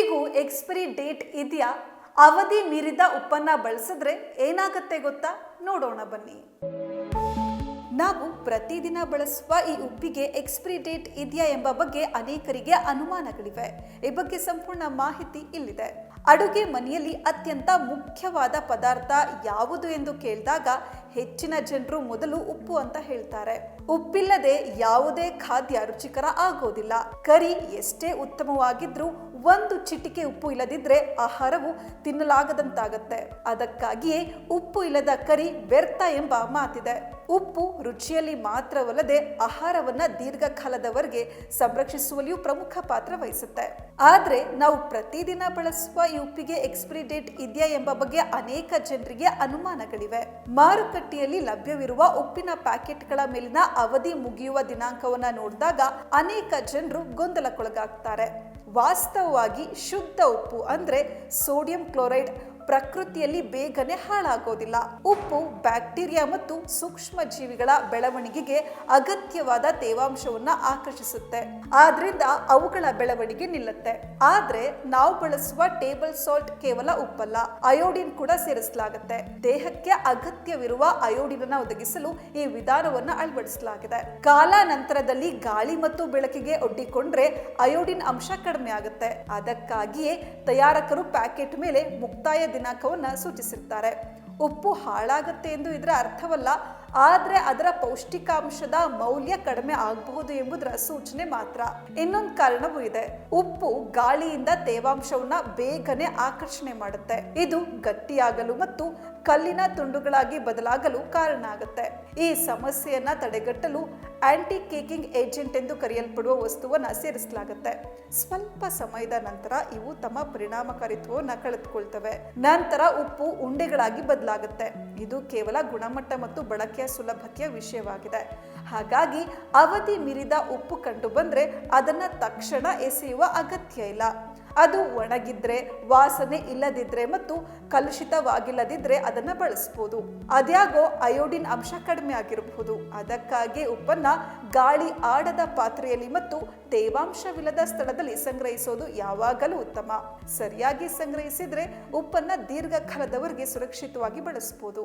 ಉಪ್ಪಿಗೂ expiry date ಇದೆಯಾ? ಅವಧಿ ಮೀರಿದ ಉಪ್ಪನ್ನ ಬಳಸಿದ್ರೆ ಏನಾಗತ್ತೆ ಗೊತ್ತಾ? ನೋಡೋಣ ಬನ್ನಿ. ನಾವು ಪ್ರತಿದಿನ ಬಳಸುವ ಈ ಉಪ್ಪಿಗೆ ಎಕ್ಸ್ಪೈರಿ ಡೇಟ್ ಇದೆಯಾ ಎಂಬ ಬಗ್ಗೆ ಅನೇಕರಿಗೆ ಅನುಮಾನಗಳಿವೆ. ಈ ಬಗ್ಗೆ ಸಂಪೂರ್ಣ ಮಾಹಿತಿ ಇಲ್ಲಿದೆ. ಅಡುಗೆ ಮನೆಯಲ್ಲಿ ಅತ್ಯಂತ ಮುಖ್ಯವಾದ ಪದಾರ್ಥ ಯಾವುದು ಎಂದು ಕೇಳಿದಾಗ ಹೆಚ್ಚಿನ ಜನರು ಮೊದಲು ಉಪ್ಪು ಅಂತ ಹೇಳ್ತಾರೆ. ಉಪ್ಪಿಲ್ಲದೆ ಯಾವುದೇ ಖಾದ್ಯ ರುಚಿಕರ ಆಗೋದಿಲ್ಲ. ಕರಿ ಎಷ್ಟೇ ಉತ್ತಮವಾಗಿದ್ರೂ ಒಂದು ಚಿಟಿಕೆ ಉಪ್ಪು ಇಲ್ಲದಿದ್ದರೆ ಆಹಾರವು ತಿನ್ನಲಾಗದಂತಾಗತ್ತೆ. ಅದಕ್ಕಾಗಿಯೇ ಉಪ್ಪು ಇಲ್ಲದ ಕರಿ ವ್ಯರ್ಥ ಎಂಬ ಮಾತಿದೆ. ಉಪ್ಪು ರುಚಿಯಲ್ಲಿ ಮಾತ್ರವಲ್ಲದೆ ಆಹಾರವನ್ನ ದೀರ್ಘಕಾಲದವರೆಗೆ ಸಂರಕ್ಷಿಸುವಲ್ಲಿಯೂ ಪ್ರಮುಖ ಪಾತ್ರ ವಹಿಸುತ್ತೆ. ಆದರೆ ನಾವು ಪ್ರತಿದಿನ ಬಳಸುವ ಈ ಉಪ್ಪಿಗೆ ಎಕ್ಸ್ಪೈರಿ ಡೇಟ್ ಇದೆಯಾ ಎಂಬ ಬಗ್ಗೆ ಅನೇಕ ಜನರಿಗೆ ಅನುಮಾನಗಳಿವೆ. ಮಾರುಕಟ್ಟೆಯಲ್ಲಿ ಲಭ್ಯವಿರುವ ಉಪ್ಪಿನ ಪ್ಯಾಕೆಟ್ಗಳ ಮೇಲಿನ ಅವಧಿ ಮುಗಿಯುವ ದಿನಾಂಕವನ್ನ ನೋಡಿದಾಗ ಅನೇಕ ಜನರು ಗೊಂದಲಕ್ಕೊಳಗಾಗ್ತಾರೆ. ವಾಸ್ತವವಾಗಿ ಶುದ್ಧ ಉಪ್ಪು ಅಂದರೆ ಸೋಡಿಯಂ ಕ್ಲೋರೈಡ್ ಪ್ರಕೃತಿಯಲ್ಲಿ ಬೇಗನೆ ಹಾಳಾಗೋದಿಲ್ಲ. ಉಪ್ಪು, ಬ್ಯಾಕ್ಟೀರಿಯಾ ಮತ್ತು ಸೂಕ್ಷ್ಮ ಜೀವಿಗಳ ಬೆಳವಣಿಗೆಗೆ ಅಗತ್ಯವಾದ ತೇವಾಂಶವನ್ನ ಆಕರ್ಷಿಸುತ್ತೆ. ಆದ್ರಿಂದ ಅವುಗಳ ಬೆಳವಣಿಗೆ ನಿಲ್ಲುತ್ತೆ. ಆದ್ರೆ ನಾವು ಬಳಸುವ ಟೇಬಲ್ ಸಾಲ್ಟ್ ಕೇವಲ ಉಪ್ಪಲ್ಲ, ಅಯೋಡಿನ್ ಕೂಡ ಸೇರಿಸಲಾಗುತ್ತೆ. ದೇಹಕ್ಕೆ ಅಗತ್ಯವಿರುವ ಅಯೋಡಿನ್ ಒದಗಿಸಲು ಈ ವಿಧಾನವನ್ನ ಅಳವಡಿಸಲಾಗಿದೆ. ಕಾಲಾನಂತರದಲ್ಲಿ ಗಾಳಿ ಮತ್ತು ಬೆಳಕಿಗೆ ಒಡ್ಡಿಕೊಂಡ್ರೆ ಅಯೋಡಿನ್ ಅಂಶ ಕಡಿಮೆ ಆಗುತ್ತೆ. ಅದಕ್ಕಾಗಿಯೇ ತಯಾರಕರು ಪ್ಯಾಕೆಟ್ ಮೇಲೆ ಮುಕ್ತಾಯ ದಿನಾಂಕವನ್ನ ಸೂಚಿಸಿರ್ತಾರೆ. ಉಪ್ಪು ಹಾಳಾಗುತ್ತೆ ಎಂದು ಇದರ ಅರ್ಥವಲ್ಲ, ಆದರೆ ಅದರ ಪೌಷ್ಟಿಕಾಂಶದ ಮೌಲ್ಯ ಕಡಿಮೆ ಆಗಬಹುದು ಎಂಬುದರ ಸೂಚನೆ ಮಾತ್ರ. ಇನ್ನೊಂದು ಕಾರಣವೂ ಇದೆ. ಉಪ್ಪು ಗಾಳಿಯಿಂದ ತೇವಾಂಶವನ್ನ ಬೇಗನೆ ಆಕರ್ಷಣೆ ಮಾಡುತ್ತೆ. ಇದು ಗಟ್ಟಿಯಾಗಲು ಮತ್ತು ಕಲ್ಲಿನ ತುಂಡುಗಳಾಗಿ ಬದಲಾಗಲು ಕಾರಣ ಆಗುತ್ತೆ. ಈ ಸಮಸ್ಯೆಯನ್ನ ತಡೆಗಟ್ಟಲು ಆಂಟಿ ಕೇಕಿಂಗ್ ಏಜೆಂಟ್ ಎಂದು ಕರೆಯಲ್ಪಡುವ ವಸ್ತುವನ್ನು ಸೇರಿಸಲಾಗುತ್ತೆ. ಸ್ವಲ್ಪ ಸಮಯದ ನಂತರ ಇವು ತಮ್ಮ ಪರಿಣಾಮಕಾರಿತ್ವವನ್ನು ಕಳೆದುಕೊಳ್ತವೆ. ನಂತರ ಉಪ್ಪು ಉಂಡೆಗಳಾಗಿ ಬದಲಾಗುತ್ತೆ. ಇದು ಕೇವಲ ಗುಣಮಟ್ಟ ಮತ್ತು ಬಳಕೆಯ ಸುಲಭಕ್ಕೆ ವಿಷಯವಾಗಿದೆ. ಹಾಗಾಗಿ ಅವಧಿ ಮೀರಿದ ಉಪ್ಪು ಕಂಡು ಬಂದರೆ ಅದನ್ನ ತಕ್ಷಣ ಎಸೆಯುವ ಅಗತ್ಯ ಇಲ್ಲ. ಅದು ಒಣಗಿದ್ರೆ ವಾಸನೆ ಇಲ್ಲದಿದ್ರೆ ಮತ್ತು ಕಲುಷಿತವಾಗಿಲ್ಲದಿದ್ರೆ ಅದನ್ನ ಬಳಸ್ಬೋದು. ಅದ್ಯಾಗೋ ಅಯೋಡಿನ್ ಅಂಶ ಕಡಿಮೆ ಆಗಿರಬಹುದು. ಅದಕ್ಕಾಗಿ ಉಪ್ಪನ್ನ ಗಾಳಿ ಆಡದ ಪಾತ್ರೆಯಲ್ಲಿ ಮತ್ತು ತೇವಾಂಶವಿಲ್ಲದ ಸ್ಥಳದಲ್ಲಿ ಸಂಗ್ರಹಿಸೋದು ಯಾವಾಗಲೂ ಉತ್ತಮ. ಸರಿಯಾಗಿ ಸಂಗ್ರಹಿಸಿದ್ರೆ ಉಪ್ಪನ್ನ ದೀರ್ಘಕಾಲದವರೆಗೆ ಸುರಕ್ಷಿತವಾಗಿ ಬಳಸಬಹುದು